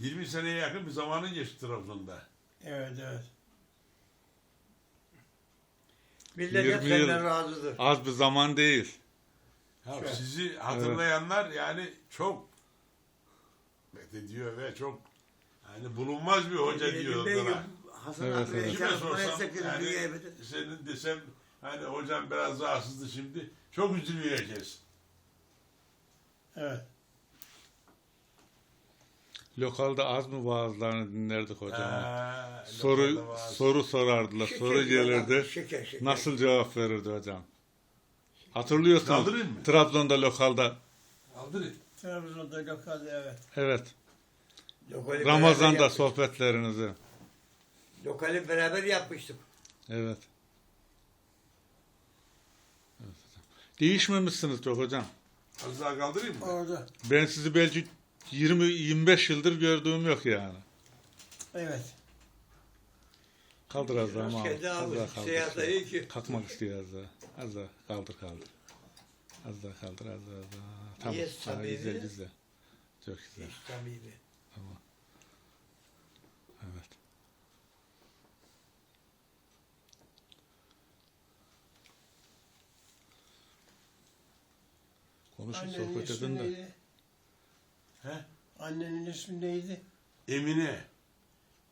20 seneye yakın bir zamanın geçti Trabzon'da. Evet evet. Millet 20 hep yıl. senden razıdır. Az bir zaman değil. Ya Şöyle. sizi hatırlayanlar yani çok diyor ve çok yani bulunmaz bir hoca Yine diyor onlara. Hasan Evet, abi, evet. Kime sorsam yani ebedi. senin desem hani hocam biraz rahatsızdı şimdi. Çok üzülüyor herkes. Evet. Lokalda az mı vaazlarını dinlerdik hocam. Ha, soru lokalda vaaz. soru sorardılar. Şeker soru gelirdi. Şeker şeker. Nasıl cevap verirdi hocam? Hatırlıyorsunuz. Kaldırayım mı? Trabzon'da lokalda. Kaldırın. Trabzon'da lokalde evet. Evet. Lokali Ramazan'da sohbetlerinizi. Lokali beraber yapmıştık. Evet. Evet hocam. Değişmemişsiniz çok hocam. Az daha kaldırayım mı? Orada. Ben sizi belki 20-25 yıldır gördüğüm yok yani. Evet. Kaldır az daha ama. Askerde Az daha kaldır. Seyahat ayı ki. Kalkmak istiyor az daha. Az daha kaldır kaldır. Az daha kaldır az daha. Az daha. Tamam. Yes, Ha, güzel güzel. Çok güzel. Tabii. Tamam. Evet. Konuşun sohbet edin de. Annenin ismi neydi? Emine.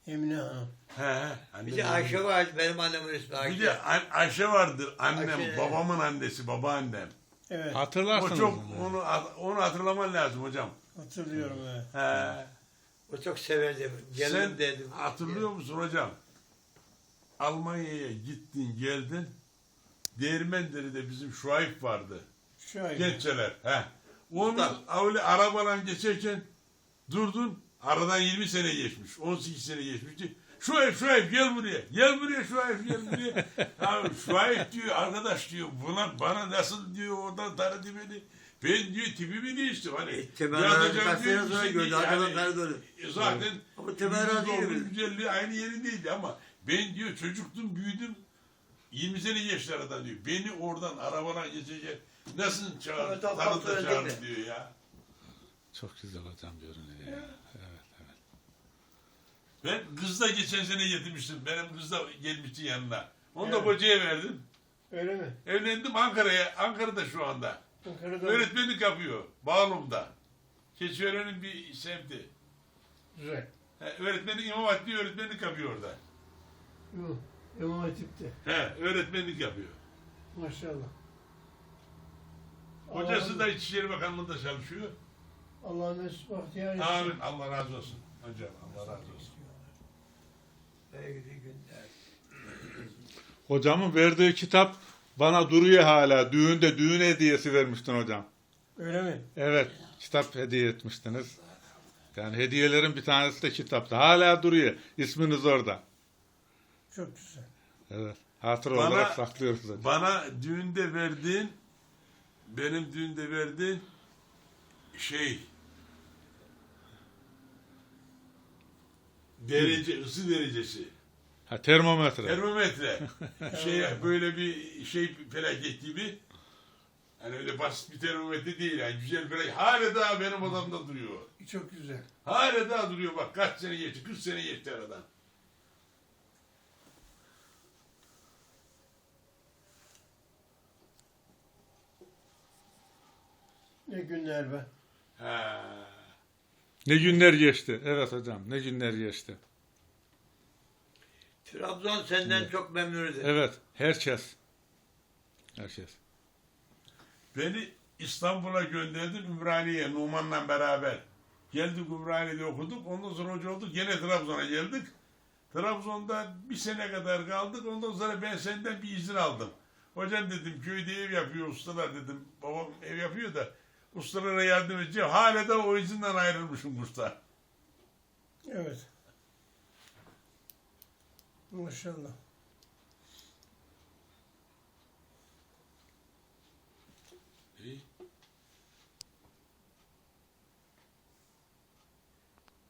Emine Hanım. He he. Bir de Ayşe var. Benim annemin ismi Ayşe. Bir de Ay- Ayşe vardır. Annem, Ayşe. babamın annesi, babaannem. Evet. O Hatırlarsınız. çok onu. onu onu hatırlaman lazım hocam. Hatırlıyorum evet. He. O çok severdi. Gelin Sen dedim. hatırlıyor musun hocam? Almanya'ya gittin, geldin. Değirmendere'de bizim Şuayb vardı. Şöyle. Gençler. He. Onu Muhtar. öyle arabadan geçerken durdun. Aradan 20 sene geçmiş. 18 sene geçmişti. Şuayb, Şuayb gel buraya. Gel buraya Şuayb gel buraya. ya Şuayb diyor arkadaş diyor buna bana nasıl diyor oradan tanıdı beni. Ben diyor tipimi değiştim hani. E, Temel yazacağım diyor, sonra şey gördü. Yani, dönüyor. e, Zaten Ama Temel mi? güzelliği aynı yerindeydi ama ben diyor çocuktum büyüdüm 20 sene geçti aradan diyor. Beni oradan arabadan geçecek nasıl çağır, edildi. diyor ya. Çok güzel hocam görünüyor ya. Evet evet. Ben kızla geçen sene getirmiştim. Benim kız da gelmişti yanına. Onu da Evet. kocaya verdim. Öyle mi? Evlendim Ankara'ya. Ankara'da şu anda. Ankara'da Öğretmenlik yapıyor. Bağlum'da. Keçiören'in bir semti. Güzel. He, öğretmenlik İmam Hatip'te öğretmenlik yapıyor orada. Yok. İmam Hatip'te. He, öğretmenlik yapıyor. Maşallah. Hocası Allah- da İçişleri Bakanlığı'nda çalışıyor. Allah mesut bahtiyar etsin. Amin. Allah razı olsun. Hocam Allah razı olsun. Günler. Hocamın verdiği kitap bana duruyor hala. Düğünde düğün hediyesi vermiştin hocam. Öyle mi? Evet, kitap hediye etmiştiniz. Yani hediyelerin bir tanesi de kitaptı. Hala duruyor. İsminiz orada. Çok güzel. Evet. Hatıra Bana- olarak saklıyoruz hocam. Bana düğünde verdiğin benim düğünde verdiğin şey derece, ısı derecesi. Ha, termometre. Termometre. şey böyle bir şey felaket gibi. Hani öyle basit bir termometre değil yani güzel felaket. Hala daha benim odamda duruyor. Çok güzel. Hala daha duruyor bak kaç sene geçti, 40 sene geçti aradan. Ne günler be. Ha. Ne günler geçti. Evet hocam, ne günler geçti. Trabzon senden çok memnundu. Evet, herkes. Herkes. Beni İstanbul'a gönderdi Ümraniye'ye Numan'la beraber. Geldik Ümraniye'de okuduk. Ondan sonra hoca olduk. Gene Trabzon'a geldik. Trabzon'da bir sene kadar kaldık. Ondan sonra ben senden bir izin aldım. Hocam dedim köyde ev yapıyor ustalar dedim. Babam ev yapıyor da ustalara yardım edeceğim. Hala da o izinden ayrılmışım usta. Evet. Maşallah.